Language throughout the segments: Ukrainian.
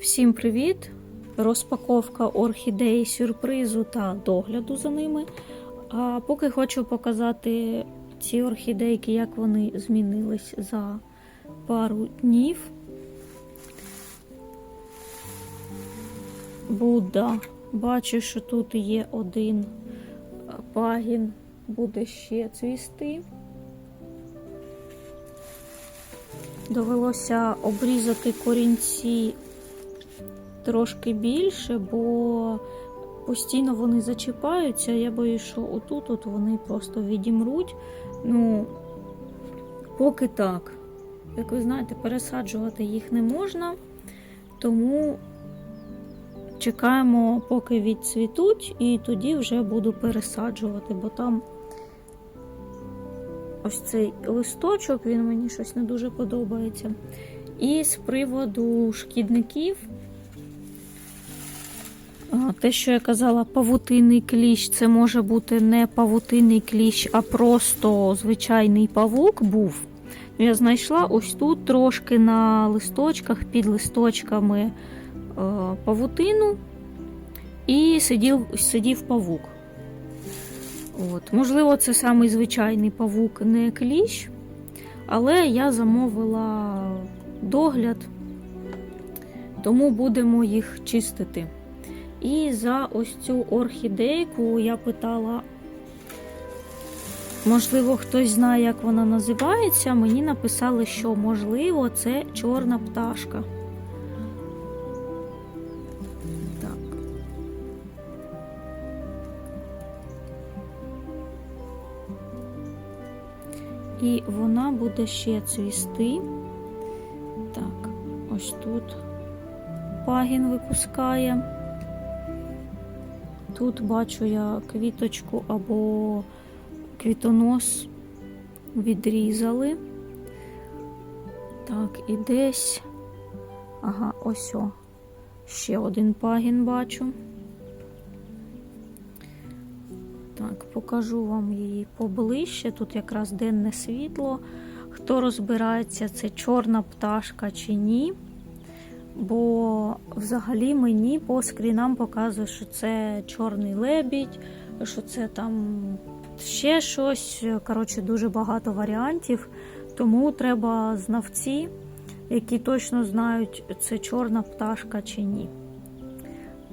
Всім привіт! Розпаковка орхідеї сюрпризу та догляду за ними. А поки хочу показати ці орхідейки, як вони змінились за пару днів. Будда. Бачу, що тут є один пагін, буде ще цвісти. Довелося обрізати корінці трошки більше, бо постійно вони зачіпаються. Я боюсь, що отут от вони просто відімруть. Ну, поки так. Як ви знаєте, пересаджувати їх не можна, тому чекаємо, поки відцвітуть, і тоді вже буду пересаджувати, бо там ось цей листочок, він мені щось не дуже подобається. І з приводу шкідників, те, що я казала, павутинний кліщ, це може бути не павутинний кліщ, а просто звичайний павук був. Я знайшла ось тут трошки на листочках, під листочками павутину, і сидів, сидів павук. От. Можливо, це самий звичайний павук, не кліщ, але я замовила догляд, тому будемо їх чистити. І за ось цю орхідейку я питала, можливо, хтось знає, як вона називається. Мені написали, що можливо, це чорна пташка. І вона буде ще цвісти. Так, ось тут пагін випускає. Тут бачу я квіточку або квітонос відрізали. Так, і десь. Ага, ось о. Ще один пагін бачу. Так, покажу вам її поближче. Тут якраз денне світло. Хто розбирається, це чорна пташка чи ні. Бо взагалі мені по скрінам показує, що це чорний лебідь, що це там ще щось. Коротше, дуже багато варіантів. Тому треба знавці, які точно знають, це чорна пташка чи ні.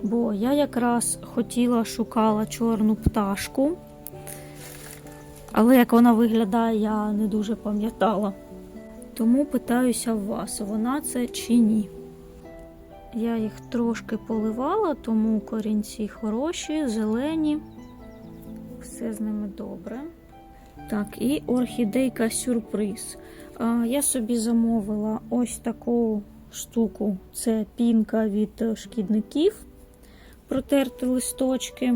Бо я якраз хотіла шукала чорну пташку, але як вона виглядає, я не дуже пам'ятала. Тому питаюся в вас, вона це чи ні. Я їх трошки поливала, тому корінці хороші, зелені, все з ними добре. Так, і орхідейка сюрприз. Я собі замовила ось таку штуку: це пінка від шкідників, протерти листочки,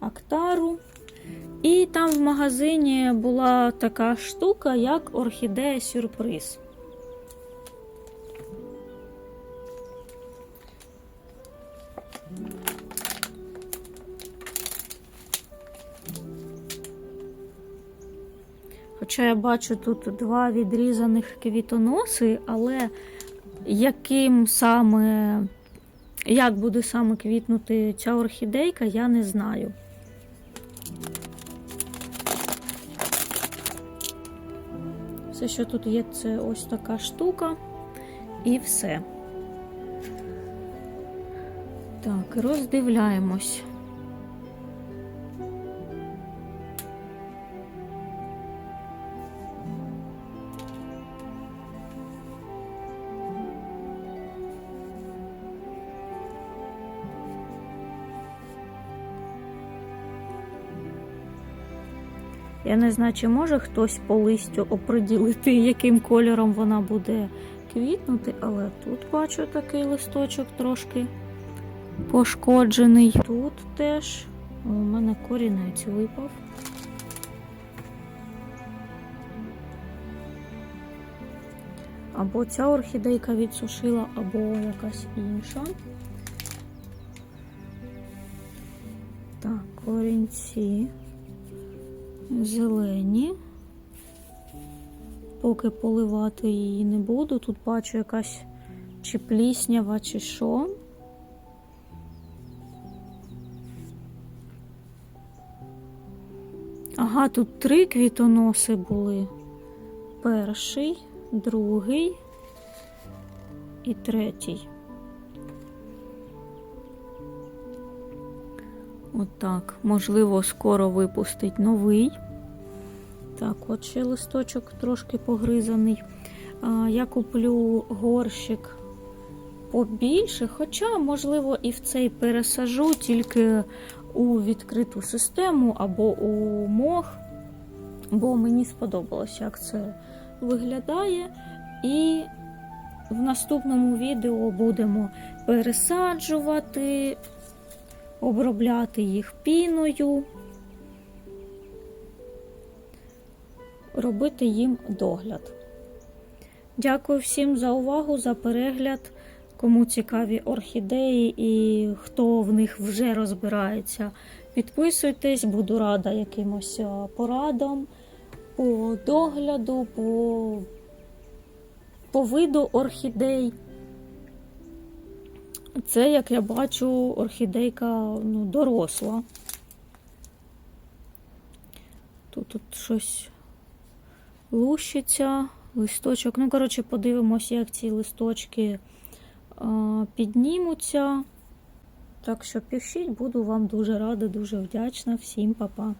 актару. І там в магазині була така штука, як орхідея сюрприз. Хоча я бачу тут два відрізаних квітоноси, але яким саме, як буде саме квітнути ця орхідейка, я не знаю. Все, що тут є, це ось така штука і все. Так, роздивляємось. Я не знаю, чи може хтось по листю оприділити, яким кольором вона буде квітнути, але тут бачу такий листочок трошки пошкоджений. Тут теж у мене корінець випав. Або ця орхідейка відсушила, або якась інша. Так, корінці зелені. поки поливати її не буду. Тут бачу якась чи пліснява, чи що. Ага, тут три квітоноси були. Перший, другий і третій. Отак. Можливо, скоро випустить новий. Так, от ще листочок трошки погризаний. Я куплю горщик побільше, хоча, можливо, і в цей пересажу тільки у відкриту систему або у мох, бо мені сподобалось, як це виглядає. І в наступному відео будемо пересаджувати, обробляти їх піною, робити їм догляд. Дякую всім за увагу, за перегляд. Кому цікаві орхідеї і хто в них вже розбирається, підписуйтесь, буду рада якимось порадам по догляду, по, по виду орхідей. Це, як я бачу, орхідейка ну, доросла. Тут, тут щось лущиться, листочок. Ну, коротше, подивимося, як ці листочки а, піднімуться. Так що пишіть, буду вам дуже рада, дуже вдячна. Всім па-па.